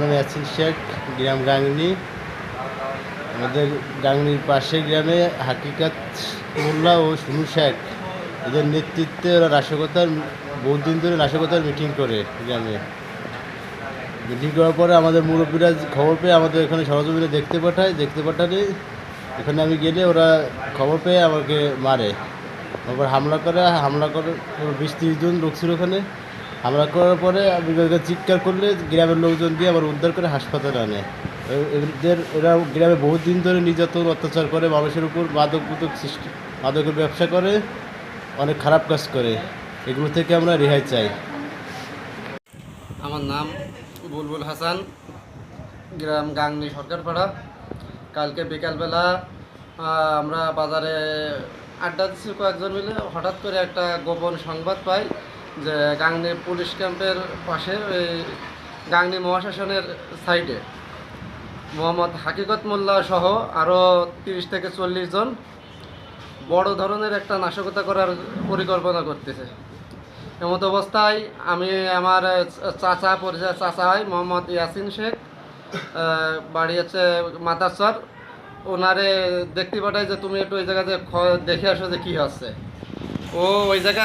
নাম ইয়াসিন শেখ গ্রাম গাংনি। আমাদের গাংনির পাশে গ্রামে হাকিকাত মোল্লা ও সুনু শেখ। এদের নেতৃত্বে ওরা নাশকতার, বহুদিন ধরে নাশকতার মিটিং করে গ্রামে। মিটিং করার পরে আমাদের মুরব্বীরা খবর পেয়ে আমাদের এখানে সরজমিনে দেখতে পাঠায়। দেখতে পাঠালে এখানে আমি গেলে ওরা খবর পেয়ে আমাকে মারে। তারপর হামলা করে হামলা করে বিশ তিরিশ জন লোক ছিল ওখানে। হামলা করার পরে চিৎকার করলে গ্রামের লোকজন দিয়ে আবার উদ্ধার করে হাসপাতালে আনে। এদের, এরা গ্রামে বহুদিন ধরে নির্যাতন, অত্যাচার করে, মানুষের উপর মাদক বুদক সৃষ্টি, মাদকের ব্যবসা করে, অনেক খারাপ কাজ করে। এগুলো থেকে আমরা রেহাই চাই। আমার নাম বুলবুল হাসান, গ্রাম গাংনি সরকারপাড়া। কালকে বিকালবেলা আমরা বাজারে আড্ডা দিচ্ছি কয়েকজন মিলে। হঠাৎ করে একটা গোপন সংবাদ পাই যে গাংনি পুলিশ ক্যাম্পের পাশে ওই গাংনি মহাশাসনের সাইডে। মোহাম্মদ হাকিকত মোল্লা সহ আরও তিরিশ থেকে চল্লিশ জন বড় ধরনের একটা নাশকতা করার পরিকল্পনা করতেছে। এমত অবস্থায় আমি আমার চাচা, পরিচয় চাচা হয় মোহাম্মদ ইয়াসিন শেখ বাড়ি হচ্ছে মাতাসর ওনারে দেখতে পাঠাই যে, তুমি একটু ওই জায়গাতে দেখে আসো যে কী হচ্ছে। ও ওই জায়গা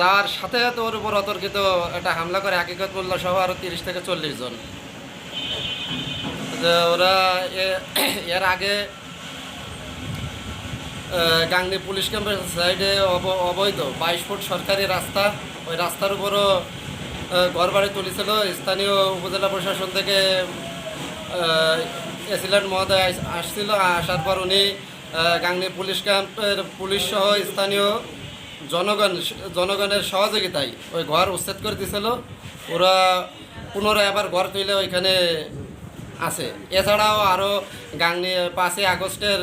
যাওয়ার সাথে ওর উপর অতর্কিত একটা হামলা করে হাকিকত মোল্লা সহ আরও তিরিশ থেকে চল্লিশ জন। ওরা এর আগে গাংনি পুলিশ ক্যাম্পের সাইডে অব- অবৈধ বাইশ ফুট সরকারি রাস্তা, ওই রাস্তার উপরও ঘরবাড়ি তুলেছিল। স্থানীয় উপজেলা প্রশাসন থেকে এসিলেন্ট মহোদয় আস- আসছিল। আসার পর উনি গাংনি পুলিশ ক্যাম্পের পুলিশ সহ স্থানীয় জনগণ, জনগণের সহযোগিতায় ওই ঘর উচ্ছেদ করে দিয়েছিল ওরা পুনরায় আবার ঘর তুলে ওইখানে আছে। এছাড়াও আরও গাংনি পাঁচই আগস্টের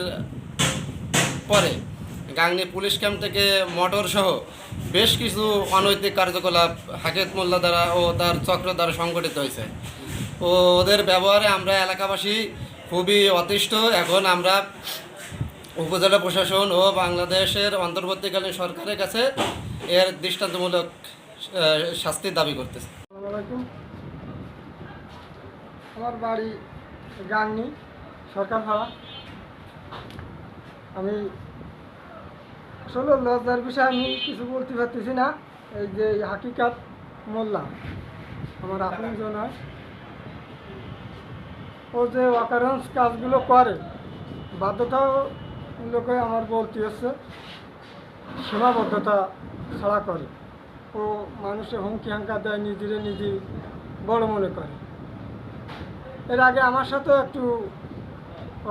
পরে গাংনি পুলিশ ক্যাম্প থেকে মোটর সহ বেশ কিছু অনৈতিক কার্যকলাপ হাকেত মোল্লা দ্বারা ও তার চক্র দ্বারা সংগঠিত হয়েছে। ও ওদের ব্যবহারে আমরা এলাকাবাসী খুবই অতিষ্ঠ। এখন আমরা উপজেলা প্রশাসন ও বাংলাদেশের অন্তর্বর্তীকালীন সরকারের কাছে এর দৃষ্টান্তমূলক শাস্তির দাবি করতেছে। আমার বাড়ি গাংনি, সরকার ভাড়া। আমি আসলে লজ্জার বিষয়ে, আমি কিছু বলতে পারতেছি না। এই যে হাকিকাত মোল্লা, আমার আপনজন হয়। ও যে অকারেন্স কাজগুলো করে, বাধ্যতাও লোকে আমার বলতে হচ্ছে সীমাবদ্ধতা ছাড়া করে। ও মানুষের হুমকি হাঙ্কা দেয়, নিজেরে নিজে বড় মনে করে। এর আগে আমার সাথে একটু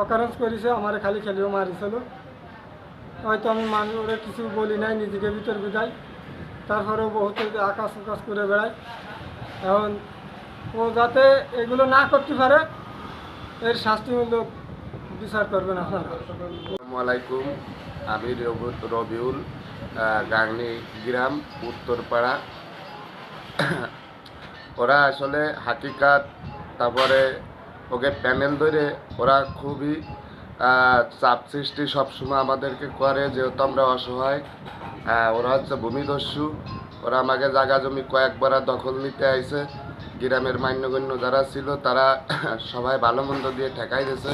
অকারেন্স করেছে, আমারে খালি খেলিও মারিছিল। হয়তো আমি মানুষ ওরে কিছু বলি নাই, নিজেকে ভিতর বিদায়। তারপরেও বহুত আকাশ উকাশ করে বেড়ায়। এখন ও যাতে এগুলো না করতে পারে, এর শাস্তিমূলক বিচার করবেন আপনারা। আসসালামু আলাইকুম আমি রবিউল গাংনি গ্রাম, উত্তরপাড়া। ওরা আসলে হাকিকাত, তারপরে ওকে প্যানেল ধরে ওরা খুবই চাপ সৃষ্টি সবসময় আমাদেরকে করে, যেহেতু আমরা অসহায়। ওরা হচ্ছে ভূমিদস্যু। ওরা আমাকে জায়গা জমি কয়েকবার দখল নিতে আইছে। গ্রামের মান্যগণ্য যারা ছিল, তারা সবাই ভালো মন্দ দিয়ে ঠেকাই দিয়েছে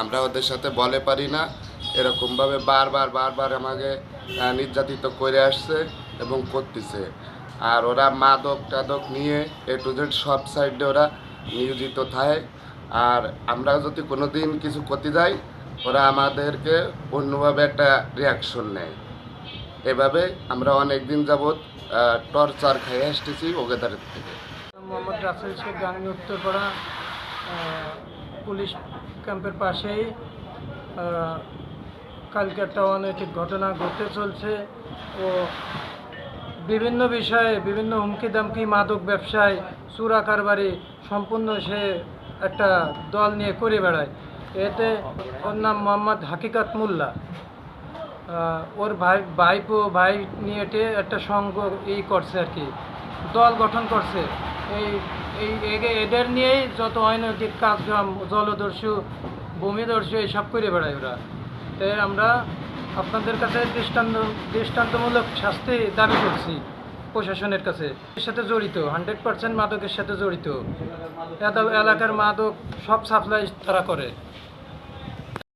আমরা ওদের সাথে বলে পারি না। এরকমভাবে বারবার বারবার আমাকে নির্যাতিত করে আসছে এবং করতেছে। আর ওরা মাদক টাদক নিয়ে এ টু জেড সব সাইডে ওরা নিয়োজিত থাকে। আর আমরা যদি কোনো দিন কিছু করতে যাই, ওরা আমাদেরকে অন্যভাবে একটা রিয়াকশন নেয়। এভাবে আমরা অনেক দিন যাবৎ টর্চার খাই আসতেছি ওগেদার থেকে। মোহাম্মদ রাসেল শেখ গাঙ্গি উত্তরপাড়া পুলিশ ক্যাম্পের পাশেই কালকে একটা অনৈতিক ঘটনা ঘটতে চলছে ও বিভিন্ন বিষয়ে বিভিন্ন হুমকি দামকি মাদক ব্যবসায়, চুরা কারবারি সম্পূর্ণ সে একটা দল নিয়ে করে বেড়ায়। এতে ওর নাম মোহাম্মদ হাকিকাত মোল্লা। ওর ভাই, ভাইপো, ভাই নিয়ে একটা সংঘ এই করছে আর কি, দল গঠন করছে। এই এই এদের নিয়েই যত অনৈতিক কাজকাম, জলদস্যু, ভূমিদস্যু, এইসব করে বেড়ায় ওরা। তাই আমরা আপনাদের কাছে দৃষ্টান্ত দৃষ্টান্তমূলক শাস্তি দাবি করছি প্রশাসনের কাছে। এর সাথে জড়িত, হান্ড্রেড পার্সেন্ট মাদকের সাথে জড়িত। এত এলাকার মাদক সব সাপ্লাই তারা করে।